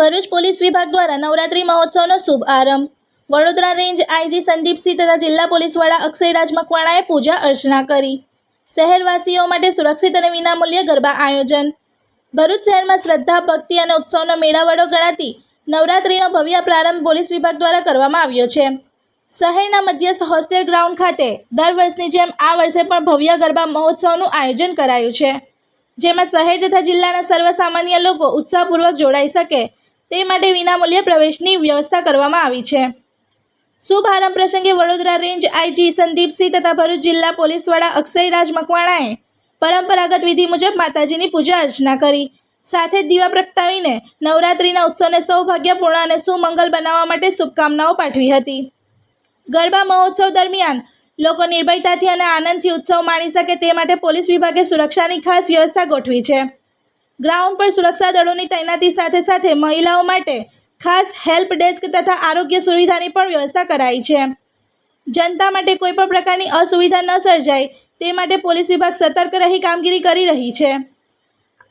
Bharuch police વિભાગ દ્વારા નવરાત્રિ મહોત્સવનો શુભ આરંભ. વડોદરા રેન્જ આઈજી સંદીપસિંહ તથા જિલ્લા પોલીસ વડા અક્ષયરાજ મકવાણાએ પૂજા અર્ચના કરી. શહેરવાસીઓ માટે સુરક્ષિત અને વિનામૂલ્યે ગરબા આયોજન. ભરૂચ શહેરમાં શ્રદ્ધા, ભક્તિ અને ઉત્સવનો મેળાવડો ગણાતી નવરાત્રિનો ભવ્ય પ્રારંભ પોલીસ વિભાગ દ્વારા કરવામાં આવ્યો છે. શહેરના મધ્યસ્થ હોસ્ટેલ ગ્રાઉન્ડ ખાતે દર વર્ષની જેમ આ વર્ષે પણ ભવ્ય ગરબા મહોત્સવનું આયોજન કરાયું છે. જેમાં શહેર તથા જિલ્લાના સર્વસામાન્ય લોકો ઉત્સાહપૂર્વક જોડાઈ શકે તે માટે વિનામૂલ્યે પ્રવેશની વ્યવસ્થા કરવામાં આવી છે. શુભારંભ પ્રસંગે વડોદરા રેન્જ આઈજી સંદીપસિંહ તથા ભરૂચ જિલ્લા પોલીસ વડા અક્ષયરાજ મકવાણાએ પરંપરાગત વિધિ મુજબ માતાજીની પૂજા અર્ચના કરી. સાથે જ દીવા પ્રગટાવીને નવરાત્રિના ઉત્સવને સૌભાગ્યપૂર્ણ અને સુમંગલ બનાવવા માટે શુભકામનાઓ પાઠવી હતી. ગરબા મહોત્સવ દરમિયાન લોકો નિર્ભયતાથી અને આનંદથી ઉત્સવ માણી શકે તે માટે પોલીસ વિભાગે સુરક્ષાની ખાસ વ્યવસ્થા ગોઠવી છે. ગ્રાઉન્ડ પર સુરક્ષા દળોની તૈનાતી સાથે સાથે મહિલાઓ માટે ખાસ હેલ્પ ડેસ્ક તથા આરોગ્ય સુવિધાની પણ વ્યવસ્થા કરાઈ છે. જનતા માટે કોઈપણ પ્રકારની અસુવિધા ન સર્જાય તે માટે પોલીસ વિભાગ સતર્ક રહી કામગીરી કરી રહી છે.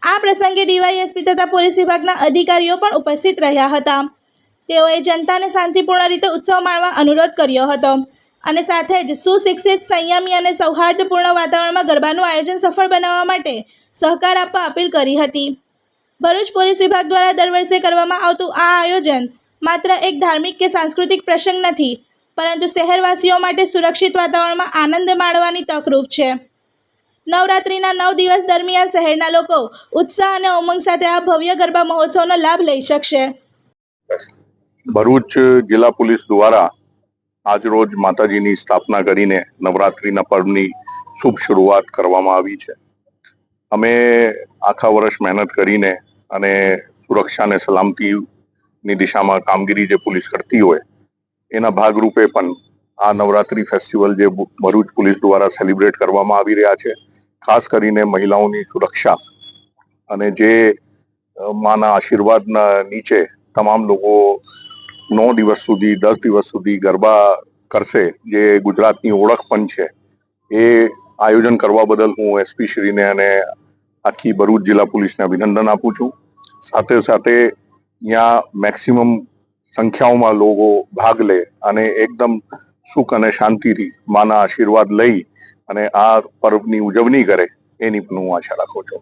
આ પ્રસંગે ડીવાયએસપી તથા પોલીસ વિભાગના અધિકારીઓ પણ ઉપસ્થિત રહ્યા હતા. તેઓએ જનતાને શાંતિપૂર્ણ રીતે ઉત્સવ માણવા અનુરોધ કર્યો હતો. અને સાથે જ સુશિક્ષિત, સંયમી અને સૌહાર્દપૂર્ણ વાતાવરણમાં ગરબાનું આયોજન સફળ બનાવવા માટે સહકાર આપવા અપીલ કરી હતી. ભરૂચ પોલીસ વિભાગ દ્વારા દર વર્ષે કરવામાં આવતું આ આયોજન માત્ર એક ધાર્મિક કે સાંસ્કૃતિક પ્રસંગ નથી, પરંતુ શહેરવાસીઓ માટે સુરક્ષિત વાતાવરણમાં આનંદ માણવાની તકરૂપ છે. નવરાત્રિના નવ દિવસ દરમિયાન શહેરના લોકો ઉત્સાહ અને ઉમંગ સાથે આ ભવ્ય ગરબા મહોત્સવનો લાભ લઈ શકશે. ભરૂચ જિલ્લા પોલીસ દ્વારા આજરોજ માતાજીની સ્થાપના કરીને નવરાત્રિના પર્વની શુભ શરૂઆત કરવામાં આવી છે. અમે આખા વર્ષ મહેનત કરીને અને સુરક્ષા અને સલામતીની દિશામાં કામગીરી જે પોલીસ કરતી હોય, એના ભાગરૂપે પણ આ નવરાત્રિ ફેસ્ટિવલ જે ભરૂચ પોલીસ દ્વારા સેલિબ્રેટ કરવામાં આવી રહ્યા છે, ખાસ કરીને મહિલાઓની સુરક્ષા અને જે માના આશીર્વાદના નીચે તમામ લોકો નવ દિવસ સુધી, દસ દિવસ સુધી ગરબા કરશે, જે ગુજરાતની ઓળખ પણ છે, એ આયોજન કરવા બદલ હું એસપી શ્રીને અને આખી ભરૂચ જિલ્લા પોલીસને અભિનંદન આપું છું સાથે સાથે અહીંયા મેક્સિમમ સંખ્યાઓમાં લોકો ભાગ લે અને એકદમ સુખ અને શાંતિથી માના આશીર્વાદ લઈ અને આ પર્વની ઉજવણી કરે, એની પણ હું આશા રાખું છું.